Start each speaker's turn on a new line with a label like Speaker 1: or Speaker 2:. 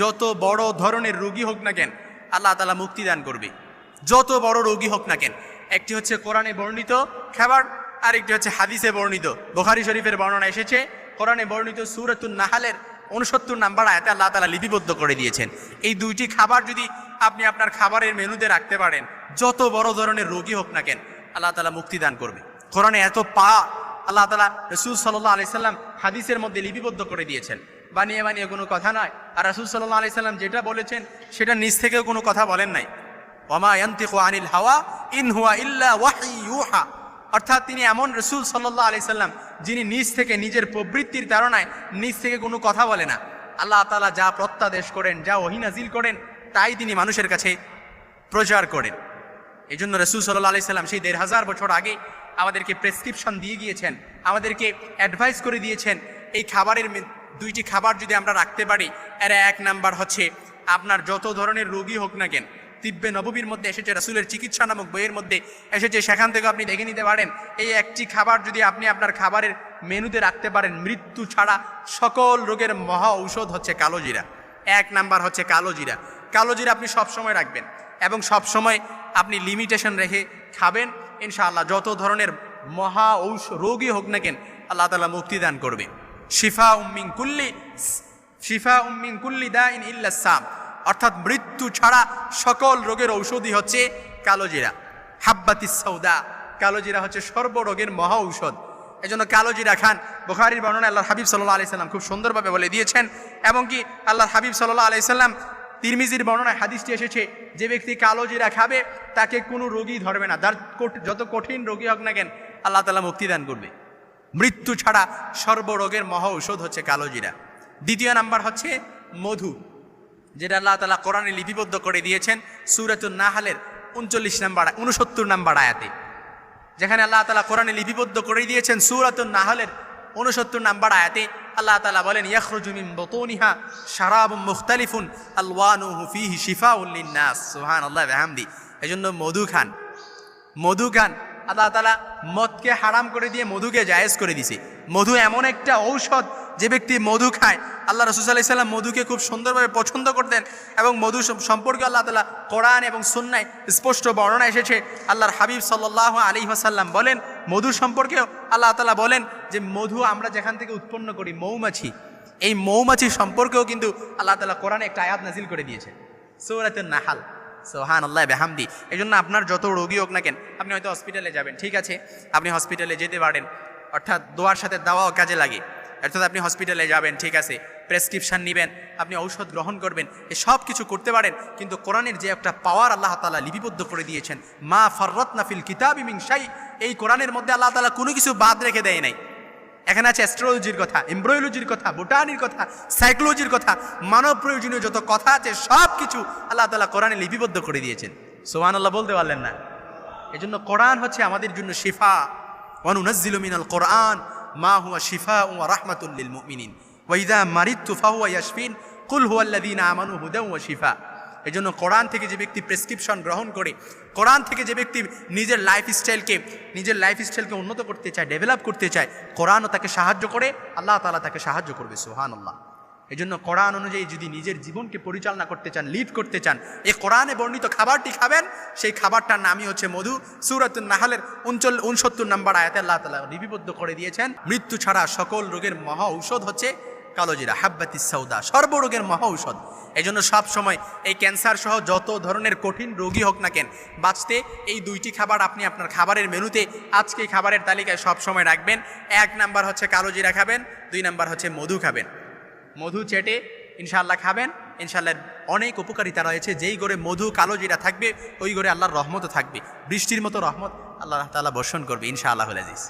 Speaker 1: যত বড় ধরনের রোগী হোক না কেন, আল্লাহ তালা মুক্তি দান করবে। যত বড় রোগী হোক না কেন, একটি হচ্ছে কোরআনে বর্ণিত খাবার আর একটি হচ্ছে হাদিসে বর্ণিত। বোখারি শরীফের বর্ণনা এসেছে, কোরআনে বর্ণিত সুরাতুন নাহালের উনসত্তর নাম্বার আয়াতে আল্লাহ তালা লিপিবদ্ধ করে দিয়েছেন। এই দুইটি খাবার যদি আপনি আপনার খাবারের মেনুতে রাখতে পারেন, যত বড় ধরনের রোগী হোক না কেন, আল্লাহ তালা মুক্তি দান করবে। কোরআনে এত পা, আল্লাহ তালা রসুল সাল্লাহ আলি সাল্লাম হাদিসের মধ্যে লিপিবদ্ধ করে দিয়েছেন। বানিয়ে বানিয়ে কোনো কথা নয় আর রসুল সাল্লাহ আলি সাল্লাম যেটা বলেছেন, সেটা নিজ থেকেও কোনো কথা বলেন নাই। ওমা আনিল হাওয়া ইন হুয়া ইল্লা ওয়াহি ইউহা। অর্থাৎ তিনি এমন রসুল সাল্লাহ আলি সাল্লাম যিনি নিজ থেকে নিজের প্রবৃত্তির ধারণায় নিজ থেকে কোনো কথা বলে না। আল্লাহ তালা যা প্রত্যাদেশ করেন, যা ওহিনাজিল করেন, তাই তিনি মানুষের কাছে প্রচার করেন। এই জন্য রসুল সাল্লাহ আলি সাল্লাম সেই দেড় হাজার বছর আগে আমাদেরকে প্রেসক্রিপশন দিয়ে গিয়েছেন, আমাদেরকে অ্যাডভাইস করে দিয়েছেন, এই খাবারের দুইটি খাবার যদি আমরা রাখতে পারি, এর এক নাম্বার হচ্ছে আপনার যত ধরনের রোগী হোক না কেন, তিব্বে নববীর মধ্যে এসেছে, রাসুলের চিকিৎসা নামক বইয়ের মধ্যে এসেছে, সেখান থেকে আপনি দেখে নিতে পারেন, এই একটি খাবার যদি আপনি আপনার খাবারের মেনুতে রাখতে পারেন, মৃত্যু ছাড়া সকল রোগের মহা ঔষধ হচ্ছে কালো জিরা। এক নাম্বার হচ্ছে কালো জিরা। কালো জিরা আপনি সবসময় রাখবেন এবং সবসময় আপনি লিমিটেশন রেখে খাবেন, ইনশাআল্লাহ যত ধরনের মহা ঔষ রোগী হোক না কেন, আল্লাহ তালা মুক্তি দান করবে। শিফা উম্মিং কুল্লি শিফা উম্মিং কুল্লি দা ইন ইল্লাসাম অর্থাৎ মৃত্যু ছাড়া সকল রোগের ঔষধি হচ্ছে কালোজিরা। হাব্বাতি সৌদা। কালোজিরা হচ্ছে সর্বরোগের মহা ঔষধ। এই জন্য কালোজিরা খান। বুখারির বর্ণনা আল্লাহ হাবিব সাল্লাহ আলি সাল্লাম খুব সুন্দরভাবে বলে দিয়েছেন এবং কি আল্লাহ হাবিব সাল্লাহ আলি সাল্লাম তিরমিজির বর্ণনায় হাদিসটি এসেছে, যে ব্যক্তি কালো জিরা খাবে, তাকে কোনো রোগী ধরবে না। তার যত কঠিন রোগী হোক না কেন, আল্লাহ তালা মুক্তি দান করবে। মৃত্যু ছাড়া সর্বরোগের মহা ঔষধ হচ্ছে কালোজিরা। দ্বিতীয় নাম্বার হচ্ছে মধু, যেটা আল্লাহ তালা কোরআনে লিপিবদ্ধ করে দিয়েছেন সুরাতুল নাহালের উনচল্লিশ নাম্বার, উনসত্তর নাম্বার আয়াতে। যেখানে আল্লাহ তালা কোরআনে লিপিবদ্ধ করে দিয়েছেন সুরাতুল নাহলের উনসত্তর নাম্বার আয়াতে। আল্লাহ তালা বলেন ইয়াখরুজুমিন বতনিহা শারাবুম মুখতালিফুন শিফাউল্লিন নাস সুবহান আল্লাহ এই জন্য মধু খান। মধু খান। আল্লাহ তালা মদকে হারাম করে দিয়ে মধুকে জায়েজ করে দিছে। মধু এমন একটা ঔষধ যে ব্যক্তি মধু খায়। আল্লাহ রসুল আলাহি সাল্লাম মধুকে খুব সুন্দরভাবে পছন্দ করতেন এবং মধু সম্পর্কে আল্লাহ তালা কোরআন এবং সুন্নায় স্পষ্ট বর্ণনা এসেছে। আল্লাহর হাবিব সাল্লাহ আলী আসাল্লাম বলেন, মধু সম্পর্কেও আল্লাহ তালা বলেন যে মধু আমরা যেখান থেকে উৎপন্ন করি, মৌমাছি। এই মৌমাছি সম্পর্কেও কিন্তু আল্লাহ তালা কোরআনে একটা আয়াত নাজিল করে দিয়েছে। সৌরাতের নাহাল। সোহান আল্লাহ বেহামদি। এই জন্য আপনার যত রোগী হোক না কেন, আপনি হয়তো হসপিটালে যাবেন, ঠিক আছে? আপনি হসপিটালে যেতে পারেন। অর্থাৎ দোয়ার সাথে দাওয়াও কাজে লাগে। অর্থাৎ আপনি হসপিটালে যাবেন, ঠিক আছে? প্রেসক্রিপশন নেবেন, আপনি ঔষধ গ্রহণ করবেন, এ সব কিছু করতে পারেন, কিন্তু কোরআনের যে একটা পাওয়ার আল্লাহ তালা লিপিবদ্ধ করে দিয়েছেন, মা ফররত নাফিল কিতাব ইমিংশাই এই কোরআনের মধ্যে আল্লাহ তালা কোনো কিছু বাদ রেখে দেয় নাই। এখানে আছে অ্যাস্ট্রোলজির কথা এমব্রয়োলজির কথা বোটানির কথা সাইকোলজির কথা, মানব প্রয়োজনীয় যত কথা আছে, সব কিছু আল্লাহ তালা কোরআনে লিপিবদ্ধ করে দিয়েছেন। সোহান আল্লাহ বলতে পারলেন না। এই জন্য কোরআন হচ্ছে আমাদের জন্য শিফা। ওয়ানুনাজ্জিলু মিনাল কোরআন, মা হুয়া শিফা ওয়া রাহমাতুল্লিল মুমিনিন। ওয়াইদা মারিদতু ফাহুয়া ইয়াশফিন, কুল হুয়াল্লাযীনা আমানু হুদাও ওয়া শিফা। এই জন্য কোরআন থেকে যে ব্যক্তি প্রেসক্রিপশন গ্রহণ করে, কোরআন থেকে যে ব্যক্তি নিজের লাইফ স্টাইলকে নিজের লাইফ স্টাইলকে উন্নত করতে চায় ডেভেলপ করতে চায়, কোরআনও তাকে সাহায্য করে, আল্লাহ তালা তাকে সাহায্য করবে সুহান আল্লাহ এই জন্য কোরআন অনুযায়ী যদি নিজের জীবনকে পরিচালনা করতে চান লিড করতে চান এই কোরআনে বর্ণিত খাবারটি খাবেন, সেই খাবারটার নামই হচ্ছে মধু। সুরাত নাহালের উনচল উনসত্তর নম্বর আয়াতে আল্লাহ তালা লিপিবদ্ধ করে দিয়েছেন, মৃত্যু ছাড়া সকল রোগের মহা ঔষধ হচ্ছে কালোজিরা, হাব্বাতি সৌদা সর্বরোগের মহা ঔষধ এই জন্য সবসময় এই ক্যান্সার সহ যত ধরনের কঠিন রোগী হোক না কেন, বাঁচতে এই দুইটি খাবার আপনি আপনার খাবারের মেনুতে, আজকে খাবারের তালিকায় সবসময় রাখবেন। এক নাম্বার হচ্ছে কালোজিরা খাবেন, দুই নাম্বার হচ্ছে মধু খাবেন। মধু চেটে ইনশাল্লাহ খাবেন। ইনশাল্লাহ অনেক উপকারিতা রয়েছে। যেই করে মধু কালো জিরা থাকবে, ওই গড়ে আল্লাহর রহমতও থাকবে। বৃষ্টির মতো রহমত আল্লাহ তাআলা বর্ষণ করবে ইনশাআল্লাহ আজিজ।